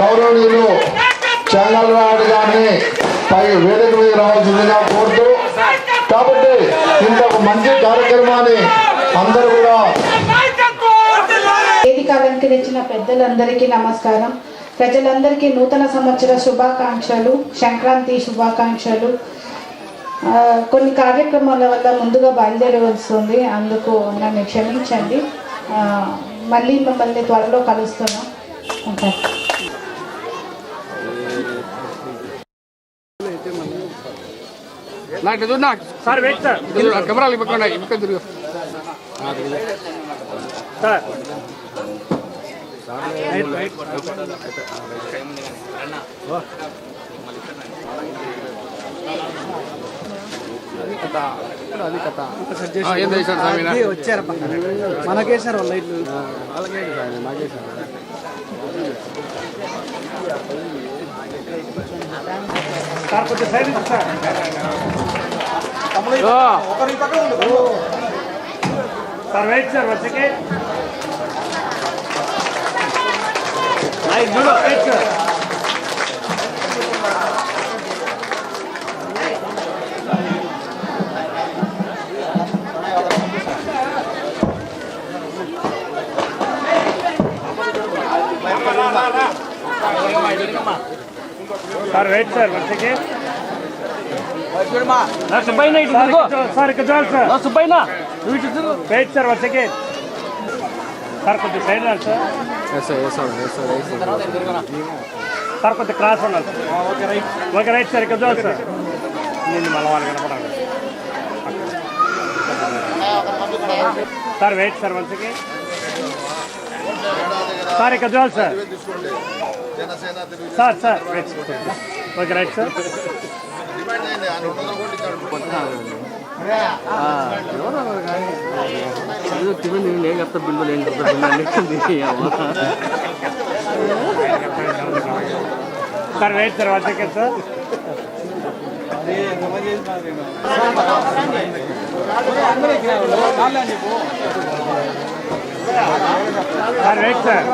గౌరవనీయులు చెంగల్రాడు గారిని పై వేదిక మీద రావాల్సిందిగా కోరుతూ కాబట్టి ఇంత మంచి కార్యక్రమాన్ని అందరూ కూడా వేదిక అలంకరించిన పెద్దలందరికీ నమస్కారం. ప్రజలందరికీ నూతన సంవత్సర శుభాకాంక్షలు సంక్రాంతి శుభాకాంక్షలు. కొన్ని కార్యక్రమాల వల్ల ముందుగా బయలుదేరవలసి ఉంది. అందుకు నన్ను క్షమించండి. ఆ, మళ్ళీ మిమ్మల్ని త్వరలో కలుస్తున్నాం. ఉంటాను నాకు చూడు నాకు సార్ వెయిట్ సార్. కెమెరాలు ఇవ్వకుండా ఇక్కడ తిరుగు. సార్. రైట్ రైట్ అది కథ వచ్చారు మనకేసారు లైట్లు సార్ కొంచెం సైడ్ సార్ ఓ, సార్ వెయిట్ సార్ వన్ చూడు wait sir sir wait sir one second సుబ్బయ్యన ఇటు సార్. ఇక్కడ సార్ ఇక్కడ చూడాలి సార్. ఓ, సుబ్బయ్యన? నువ్వు ఇటు తిరుగు. Wait sir one second sir కొంచెం సైడ్ రాదు సార్. సార్ కొంచెం క్రాస్ ఉండాలి sir. Okay right okay right sir ఇక్కడ చూడాలి సార్. నేను మళ్ళీ వాళ్ళు కనపడాలి. Sir wait sir one second sir ఇక్కడ చూడాలి sir. Sir sir. Okay right sir. నేను చెప్తా బిల్లు నేను చెప్తా sir wait sir one second sir. Sir wait sir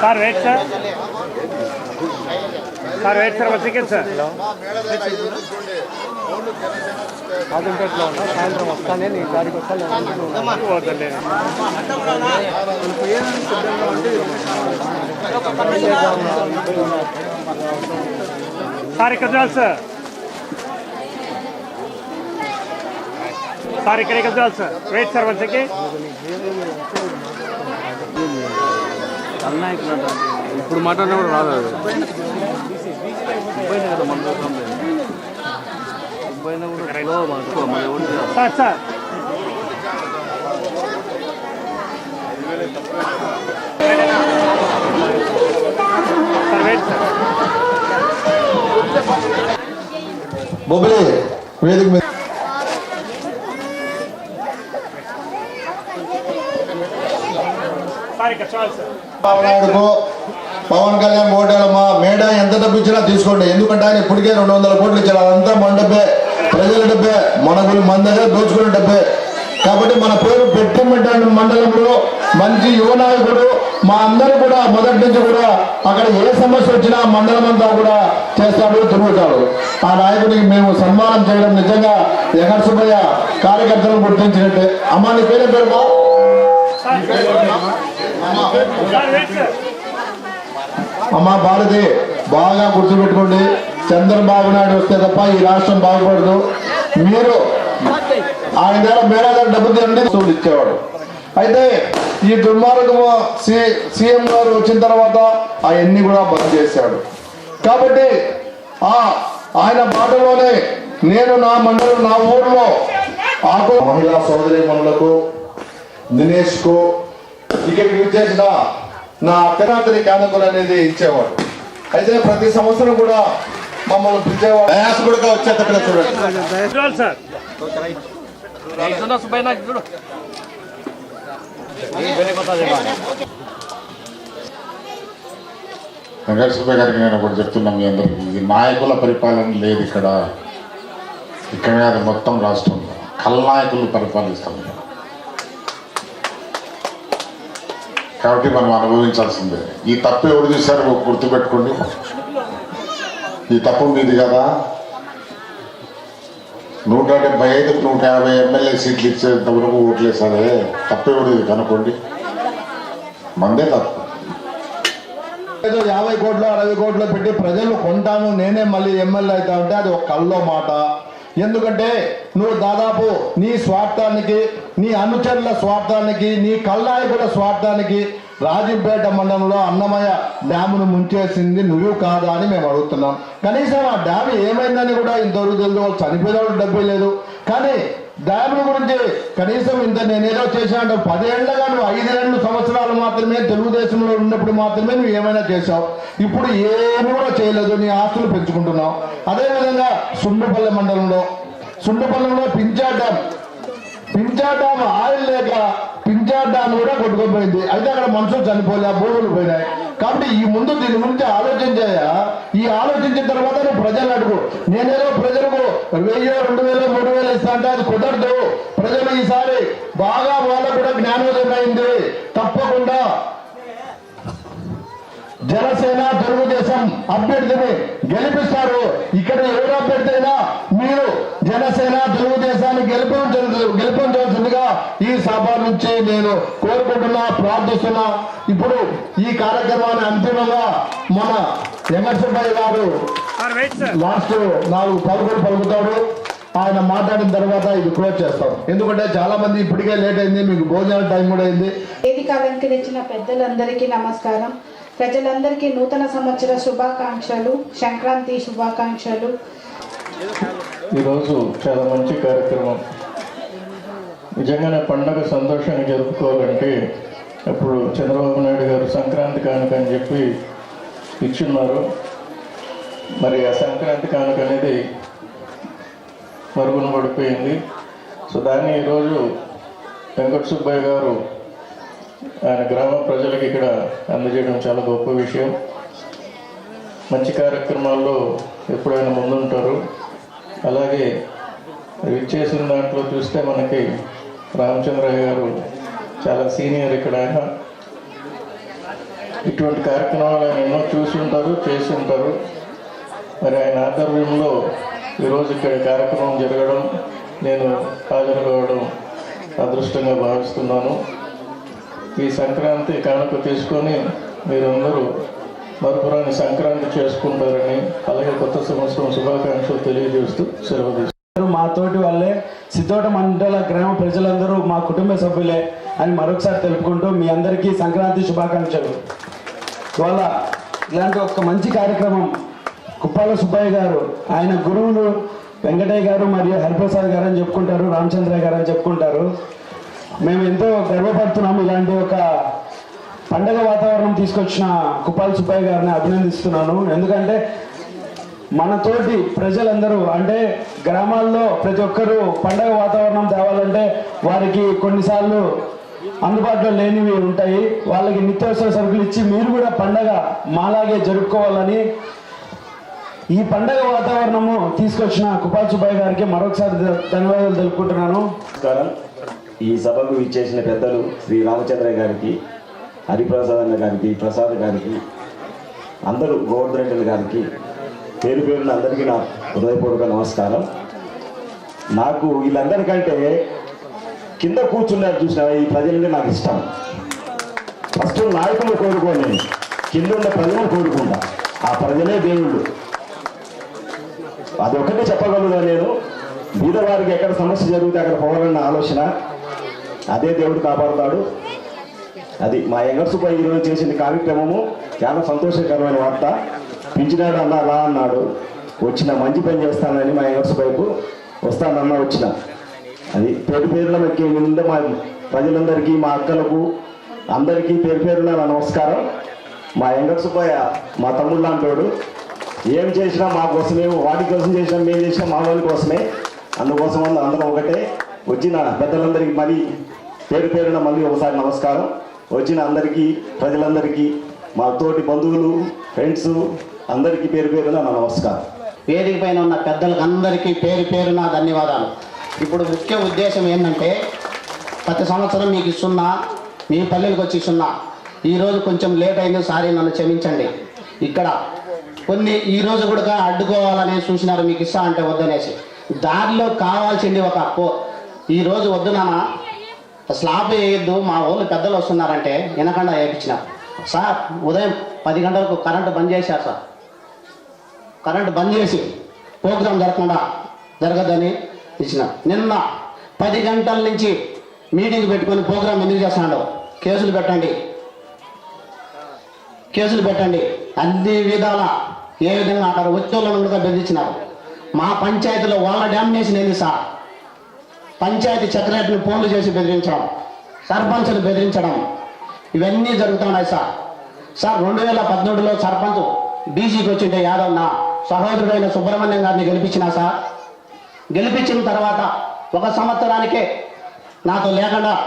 sir wait sir sir wait sir chicken sir కాదంపేటలో ఉన్నా సాయంత్రం వస్తానే నీ దారికి వస్తాను పోతలే సార్ ఇక్కడ చూడాలి సార్ సార్ ఇక్కడ ఇక్కడ చూడాలి sir wait sir one second ఇప్పుడు మాట్లాడినా కూడా రాదు ముప్పైన కదా మన ముప్పైన కూడా సార్ సార్ బొబ్బిలి వేదిక మీద పవన్ కళ్యాణ్ ఓటేలమ్మా మేడ ఎంత డబ్బు ఇచ్చినా తీసుకోండి. ఎందుకంటే ఆయన ఇప్పటికే రెండు వందల కోట్లు ఇచ్చారు అదంతా మన డబ్బే. ప్రజల డబ్బే. మన గురి మన దగ్గర దోచుకునే డబ్బే. కాబట్టి మన పేరు పెట్టిమెట్ట మండలంలో మంచి యువ నాయకుడు మా అందరూ కూడా మొదటి నుంచి కూడా అక్కడ ఏ సమస్య వచ్చినా మండలం అంతా కూడా చేస్తాడు తిరుగుతాడు. ఆ నాయకుడికి మేము సన్మానం చేయడం నిజంగా ఎక్కడ సుబ్బయ్య కార్యకర్తలను గుర్తించినట్టే. అమ్మా నీ పేరే పేరు బా అమ్మ భారతి బాగా గుర్తుపెట్టుకోండి. చంద్రబాబు నాయుడు వస్తే తప్ప ఈ రాష్ట్రం బాగుపడదు. మీరు ఆయన దగ్గర మేడ దగ్గర డబ్బు తినండి ఇచ్చేవాడు. అయితే ఈ దుర్మార్గము సి సీఎం గారు వచ్చిన తర్వాత అవన్నీ కూడా బంద్ చేశాడు. కాబట్టి ఆ ఆయన బాటలోనే నేను నా మండలం నా ఊర్లో ఆటో మహిళా సోదరి మనులకు దినేష్కు ఇక్కడికి విచ్చేసిన నా అక్కరాత్రి కానుకలు అనేది ఇచ్చేవాడు. అయితే ప్రతి సంవత్సరం కూడా మమ్మల్ని పిలిచేవాడు. ప్రయాసకుడుగా వచ్చేటట్టుగా చూడండి. చూడాలి గారికి నేను ఒకటి చెప్తున్నా మీ అందరికీ. ఇది నాయకుల పరిపాలన లేదు ఇక్కడ. ఇక్కడ కాదు మొత్తం రాష్ట్రంలో కల్నాయకులు పరిపాలిస్తాం కాబట్టి మనం అనుభవించాల్సిందే. ఈ తప్పు ఎవరు చేశారో గుర్తుపెట్టుకోండి. ఈ తప్పు మీది కదా. నూట డెబ్బై ఐదుకు నూట యాభై ఎమ్మెల్యే సీట్లు ఇచ్చేంత వరకు ఓట్లేసారే తప్పు ఎవరిది కనుక్కోండి. మందే తప్పు. ఏదో యాభై కోట్లు అరవై కోట్లు పెట్టి ప్రజలు కొంటాను నేనే మళ్ళీ ఎమ్మెల్యే అవుతా ఉంటే అది ఒక కల్లో మాట. ఎందుకంటే నువ్వు దాదాపు నీ స్వార్థానికి నీ అనుచరుల స్వార్థానికి నీ కల్నాయకుల స్వార్థానికి రాజంపేట మండలంలో అన్నమయ్య డ్యామును ముంచేసింది నువ్వు కాదా అని మేము అడుగుతున్నాం. కనీసం ఆ డ్యామ్ ఏమైందని కూడా ఇంతవరకు తెలియదు. వాళ్ళు చనిపోయిన డబ్బే లేదు. కానీ డ్యాముల గురించి కనీసం ఇంత నేనేదో చేశాను పదేళ్ళగా నువ్వు ఐదు రెండు సంవత్సరాలు మాత్రమే తెలుగుదేశంలో ఉన్నప్పుడు మాత్రమే నువ్వు ఏమైనా చేశావు. ఇప్పుడు ఏమి కూడా చేయలేదు. నీ ఆస్తులు పెంచుకుంటున్నావు. అదేవిధంగా సుండుపల్లె మండలంలో సుండుపల్లెంలో Pincha dam Pincha dam oil లేక పించా కూడా కొట్టుకోపోయింది అయితే అక్కడ మనుషులు చనిపోలే భూములు పోయినాయి. కాబట్టి ఈ ముందు దీని గురించి ఆలోచించాయా? ఈ ఆలోచించిన తర్వాత నువ్వు ప్రజలు అడుగు. నేనేదో ప్రజలకు వెయ్యి రెండు వేలు మూడు వేలు ఇస్తా అంటే అది కుదరదు. ప్రజలు ఈసారి బాగా వాళ్ళకు కూడా జ్ఞానోదయం అయింది. తప్పకుండా జనసేన తెలుగుదేశం అభ్యర్థిని గెలిపిస్తారు. ఇక్కడ ఎవరు అభ్యర్థి అయినా మీరు జనసేన తెలుగుదేశాన్ని గెలిపించ గెలిపించవలసిందిగా ఈ సభ నుంచి నేను కోరుకుంటున్నా ప్రార్థిస్తున్నా. ఇప్పుడు ఈ కార్యక్రమాన్ని అంతిమంగా మన వెంకటసుబ్బయ్య గారు సార్ వెయిట్ సార్ లాస్ట్ నాలుగు పలుకులు పలుకుతాడు ఆయన మాట్లాడిన తర్వాత ఇది క్లోజ్ చేస్తాం. ఎందుకంటే చాలా మంది ఇప్పటికే లేట్ అయింది మీకు భోజనాల టైం కూడా అయింది. వేదిక అలంకరించిన పెద్దలందరికీ నమస్కారం. ప్రజలందరికీ నూతన సంవత్సర శుభాకాంక్షలు సంక్రాంతి శుభాకాంక్షలు. ఈరోజు చాలా మంచి కార్యక్రమం. నిజంగానే పండగ సంతోషంగా జరుపుకోవాలంటే అప్పుడు చంద్రబాబు నాయుడు గారు సంక్రాంతి కానుక అని చెప్పి ఇచ్చున్నారు. మరి ఆ సంక్రాంతి కానుక అనేది మరుగున పడిపోయింది. సో దాన్ని ఈరోజు వెంకట సుబ్బయ్య గారు ఆయన గ్రామ ప్రజలకు ఇక్కడ అందజేయడం చాలా గొప్ప విషయం. మంచి కార్యక్రమాల్లో ఎప్పుడైనా ముందుంటారు. అలాగే ఇచ్చేసిన దాంట్లో చూస్తే మనకి రామచంద్రయ్య గారు చాలా సీనియర్ ఇక్కడ ఆయన. ఇటువంటి కార్యక్రమాలు ఆయన ఎన్నో చూసి ఉంటారు చేసి ఉంటారు మరి ఆయన ఆధ్వర్యంలో ఈరోజు ఇక్కడ కార్యక్రమం జరగడం నేను హాజరు కావడం అదృష్టంగా భావిస్తున్నాను. ఈ సంక్రాంతి కానుక తీసుకొని మీరందరూ మరుపురాని సంక్రాంతి చేసుకుంటారని అలాగే కొత్త సంవత్సరం శుభాకాంక్షలు తెలియజేస్తూ సెలవు మా తోటి వాళ్ళే. సిద్ధోట మండల గ్రామ ప్రజలందరూ మా కుటుంబ సభ్యులే అని మరొకసారి తెలుపుకుంటూ మీ అందరికీ సంక్రాంతి శుభాకాంక్షలు. ఇవాళ ఇలాంటి ఒక మంచి కార్యక్రమం కుప్పాల సుబ్బయ్య గారు ఆయన గురువులు వెంకటయ్య గారు మరియు హరిప్రసాద్ గారు అని చెప్పుకుంటారు రామచంద్రయ్య గారు అని చెప్పుకుంటారు. మేము ఎంతో గర్వపడుతున్నాము ఇలాంటి ఒక పండగ వాతావరణం తీసుకొచ్చిన కుప్పాల సుబ్బయ్య గారిని అభినందిస్తున్నాను. ఎందుకంటే మనతోటి ప్రజలందరూ అంటే గ్రామాల్లో ప్రతి ఒక్కరూ పండగ వాతావరణం తేవాలంటే వారికి కొన్నిసార్లు అందుబాటులో లేనివి ఉంటాయి. వాళ్ళకి నిత్యావసర సరుకులు ఇచ్చి మీరు కూడా పండగ మాలాగే జరుపుకోవాలని ఈ పండగ వాతావరణము తీసుకొచ్చిన కుపాల్ సుబ్బయ్య గారికి మరొకసారి ధన్యవాదాలు తెలుపుకుంటున్నాను. నమస్కారం. ఈ సభకు ఇచ్చేసిన పెద్దలు శ్రీ రామచంద్ర గారికి హరిప్రసాద్ అన్న గారికి ప్రసాద్ గారికి అందరూ గోవర్ధన్ రెడ్డి గారికి పేరు పేరున అందరికీ నా హృదయపూర్వక నమస్కారం. నాకు వీళ్ళందరికంటే కింద కూర్చున్నారు చూసిన ఈ ప్రజలంటే నాకు ఇష్టం. ఫస్ట్ నాయకులు కోరుకోని కింద ఉన్న ప్రజలను కోరుకుంటా. ఆ ప్రజలే దేవుళ్ళు. అది ఒకటి చెప్పగలుగుతా నేను. బీదవారికి ఎక్కడ సమస్య జరిగితే అక్కడ పోవాలన్న ఆలోచన. అదే దేవుడు కాపాడుతాడు. అది మా ఎంగర్సుపై ఈరోజు చేసిన కార్యక్రమము చాలా సంతోషకరమైన వార్త. పిలిచినాడు అన్న రా అన్నాడు. వచ్చిన మంచి పని చేస్తానని మా ఎంగర్సుపైపు వస్తానన్నా వచ్చిన. అది పేరు పేరున మీకు మా ప్రజలందరికీ మా అక్కలకు అందరికీ పేరు పేరున నా నమస్కారం. మా ఎంగర్సుపయ్య మా తమ్ముడు లాంటోడు ఏం చేసినా మా కోసమే వాటి కోసం చేసినా మేము చేసినా మా వాళ్ళ కోసమే. అందుకోసం అందరం ఒకటే వచ్చిన పెద్దలందరికీ మళ్ళీ పేరు పేరున మళ్ళీ ఒకసారి నమస్కారం. వచ్చిన అందరికీ ప్రజలందరికీ మా తోటి బంధువులు ఫ్రెండ్స్ అందరికీ పేరు పేరున నా నమస్కారం. వేదిక పైన ఉన్న పెద్దలకు అందరికీ పేరు పేరున ధన్యవాదాలు. ఇప్పుడు ముఖ్య ఉద్దేశం ఏంటంటే ప్రతి సంవత్సరం మీకు ఇస్తున్నా మీ పల్లెలకు వచ్చి ఇస్తున్నా. ఈరోజు కొంచెం లేట్ అయింది సారీ నన్ను క్షమించండి. ఇక్కడ కొన్ని ఈరోజు కూడా అడ్డుకోవాలని చూసినారు మీకు ఇస్తా అంటే వద్దనేసి. దారిలో కావాల్సింది ఒక ఈరోజు వద్దు నాన్న. స్లాబ్ వేయొద్దు మా ఊళ్ళు పెద్దలు వస్తున్నారంటే వినకుండా వేయించినారు సార్ ఉదయం పది గంటలకు కరెంటు బంద్ చేశారు సార్. కరెంటు బంద్ చేసి ప్రోగ్రాం జరగకుండా జరగదని ఇచ్చిన. నిన్న పది గంటల నుంచి మీటింగ్ పెట్టుకొని ప్రోగ్రాం ఎందుకు చేస్తున్నాడు? కేసులు పెట్టండి. కేసులు పెట్టండి. అన్ని విధాల ఏ విధంగా అంటారు వచ్చేళ్ళను కూడా బెదిరించినారు. మా పంచాయతీలో వాళ్ళ డామినేషన్ ఏంది సార్? పంచాయతీ సెక్రటరీని ఫోన్లు చేసి బెదిరించడం సర్పంచ్ని బెదిరించడం ఇవన్నీ జరుగుతున్నాయి సార్. సార్ రెండు వేల పద్నాలుగులో సర్పంచ్ బీసీకి వచ్చింటే యాదవ్ నా సహోదరుడైన సుబ్రహ్మణ్యం గారిని గెలిపించిన సార్. గెలిపించిన తర్వాత ఒక సంవత్సరానికే నాతో లేకుండా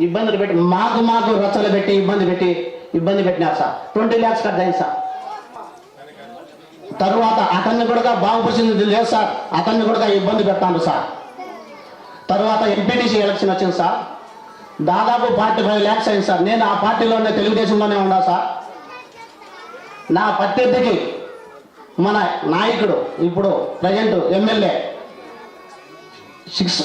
ఇబ్బందులు పెట్టి మాకు మాకు రచ్చలు పెట్టి ఇబ్బంది పెట్టి ఇబ్బంది పెట్టినారు సార్. ట్వంటీ ల్యాక్స్ కట్ అయింది సార్. తరువాత అతన్ని కూడా బాగుపరిచింది లేదు సార్. అతన్ని కూడా ఇబ్బంది పెట్టాను సార్. తర్వాత ఎంపీటీసీ ఎలక్షన్ వచ్చింది సార్. దాదాపు ఫార్టీ ఫైవ్ ల్యాక్స్ అయింది సార్. నేను ఆ పార్టీలోనే తెలుగుదేశంలోనే ఉన్నా సార్. నా ప్రత్యర్థికి మన నాయకుడు ఇప్పుడు ప్రజెంట్ ఎమ్మెల్యే సిక్స్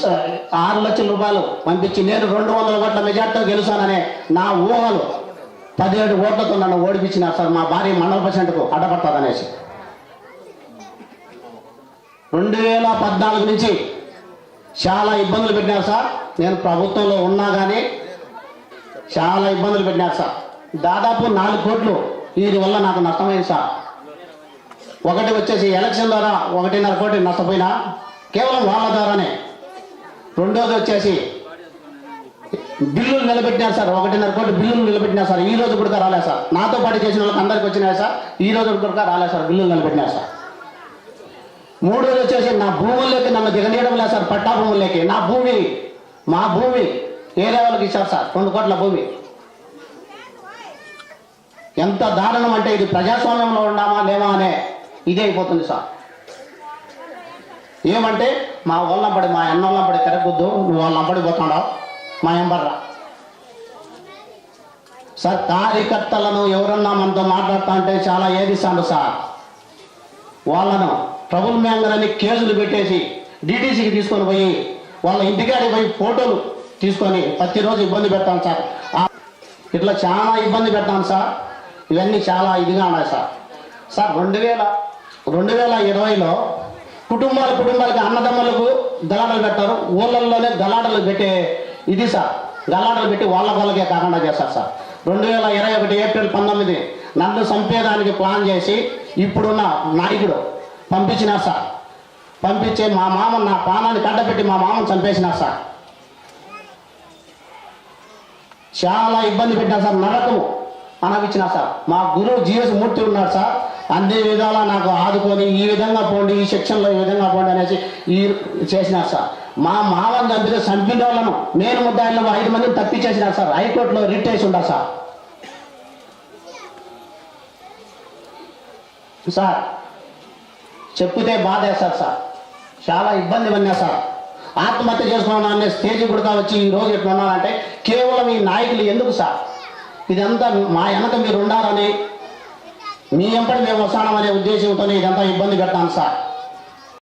ఆరు లక్షల రూపాయలు పంపించి నేను రెండు వందల కోట్ల మెజార్టీతో గెలుస్తాననే నా ఊహలు పదిహేడు ఓట్లతో నన్ను ఓడిపించినారు సార్ మా భార్య మండల పర్సెంట్కు అడ్డపడుతుందనేసి. రెండు వేల పద్నాలుగు నుంచి చాలా ఇబ్బందులు పెట్టినారు సార్. నేను ప్రభుత్వంలో ఉన్నా కానీ చాలా ఇబ్బందులు పెట్టినారు సార్. దాదాపు నాలుగు కోట్లు వీరి వల్ల నాకు నష్టమైంది సార్. ఒకటి వచ్చేసి ఎలక్షన్ ద్వారా ఒకటిన్నర కోటి నష్టపోయినా కేవలం వాళ్ళ ద్వారానే. రెండోది వచ్చేసి బిల్లులు నిలబెట్టినారు సార్. ఒకటిన్నర కోటి బిల్లులు నిలబెట్టినారు సార్. ఈ రోజు కూడా రాలేదు సార్. నాతో పాటు చేసిన వాళ్ళకి అందరికి వచ్చినాయి సార్. ఈ రోజు కూడా రాలేదు సార్. బిల్లులు నిలబెట్టినారు సార్. మూడోది వచ్చేసి నా భూముల్లోకి నన్ను దిగనీయడం లేదు సార్ పట్టా భూముల్లోకి. నా భూమి మా భూమి ఏ వాళ్ళకి ఇచ్చారు సార్? రెండు కోట్ల భూమి. ఎంత దారుణం అంటే ఇది ప్రజాస్వామ్యంలో ఉన్నామా లేమా అనే ఇదే అయిపోతుంది సార్. ఏమంటే మా వాళ్ళంపడి మా అన్నోళ్ళంపడి తిరగొద్దు నువ్వు వాళ్ళంపడి పోతున్నావు. మా ఎంబర్రా సార్ కార్యకర్తలను ఎవరన్నా మనతో మాట్లాడుతా అంటే చాలా ఏదిస్తాను సార్. వాళ్ళను ట్రబుల్ మ్యాంగర్ అని కేసులు పెట్టేసి డీటీసీకి తీసుకొని పోయి వాళ్ళ ఇంటికాడికి పోయి ఫోటోలు తీసుకొని ప్రతిరోజు ఇబ్బంది పెట్టాను సార్. ఇట్లా చాలా ఇబ్బంది పెట్టాను సార్. ఇవన్నీ చాలా ఇదిగా ఉన్నాయి సార్. సార్ రెండు వేల రెండు వేల ఇరవైలో కుటుంబాల కుటుంబాలకి అన్నదమ్ములకు దళాటలు పెట్టారు. ఊళ్ళల్లోనే దళాటలు పెట్టే ఇది సార్. దళాటలు పెట్టి వాళ్ళ వాళ్ళకే కాకుండా చేస్తారు సార్. రెండు వేల ఇరవై ఒకటి ఏప్రిల్ పంతొమ్మిది నన్ను చంపేదానికి ప్లాన్ చేసి ఇప్పుడున్న నాయకుడు పంపించినారు సార్. పంపించి మా మామ నా ప్రాణాన్ని కట్టబెట్టి మా మామను చంపేసినారు సార్. చాలా ఇబ్బంది పెట్టినారు సార్ నరకము అనవిచ్చిన సార్. మా గురువు జీఎస్ మూర్తి ఉన్నారు సార్. అన్ని విధాలా నాకు ఆదుకొని ఈ విధంగా పోండి ఈ సెక్షన్లో ఈ విధంగా పోండి అనేసి ఈ చేసినారు సార్. మా మామని చంపితే చంపిన వాళ్ళను నేను ముద్దాయిలో ఐదు మందిని తప్పించేసినారు సార్. హైకోర్టులో రిట్ వేసి ఉండాలి సార్. సార్ చెప్తే బాధేశారు సార్ చాలా ఇబ్బంది పడినా సార్. ఆత్మహత్య చేసుకున్నాను అనే స్టేజ్ కూడా వచ్చి ఈ రోజు ఎట్లున్నానంటే కేవలం ఈ నాయకులు ఎందుకు సార్? ఇదంతా మా వెనక మీరు ఉండాలని మీ ఎంపటి మేము వస్తామనే ఉద్దేశంతోనే ఇదంతా ఇబ్బంది పెడతాను సార్.